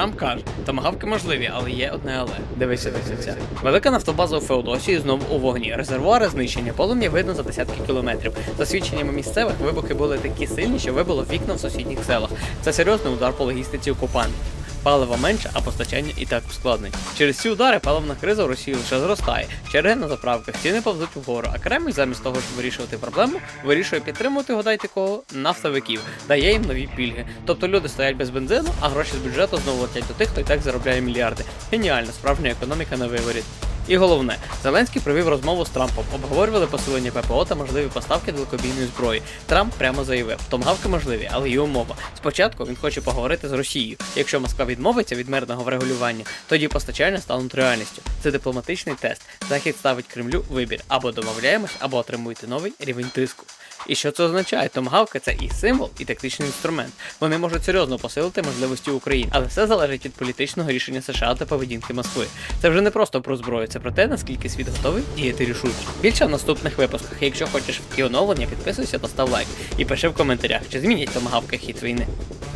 Трамп каже, тамагавки можливі, але є одне але. Дивися, дивися це. Велика нафтобаза у Феодосії знову у вогні. Резервуари знищення, полум'я видно за десятки кілометрів. За свідченнями місцевих, вибухи були такі сильні, що вибило вікна в сусідніх селах. Це серйозний удар по логістиці окупантів. Палива менше, а постачання і так ускладнить. Через ці удари паливна криза в Росії лише зростає. Черги на заправках, ціни повзуть вгору, а Кремль замість того, щоб вирішувати проблему, вирішує підтримувати гадайте кого нафтовиків, дає їм нові пільги. Тобто люди стоять без бензину, а гроші з бюджету знову летять до тих, хто і так заробляє мільярди. Геніально, справжня економіка на виворіт. І головне, Зеленський провів розмову з Трампом, обговорювали посилення ППО та можливі поставки далекобійної зброї. Трамп прямо заявив, томгавки можливі, але є умова. Спочатку він хоче поговорити з Росією. Якщо Москва відмовиться від мирного врегулювання, тоді постачання стануть реальністю. Це дипломатичний тест. Захід ставить Кремлю вибір або домовляємось, або отримуєте новий рівень тиску. І що це означає? Томгавки це і символ, і тактичний інструмент. Вони можуть серйозно посилити можливості України, але все залежить від політичного рішення США та поведінки Москви. Це вже не просто про зброю, це про те, наскільки світ готовий діяти рішуче. Більше в наступних випусках. Якщо хочеш такі оновлення, підписуйся та став лайк. І пиши в коментарях, чи змінять томагавка хід війни.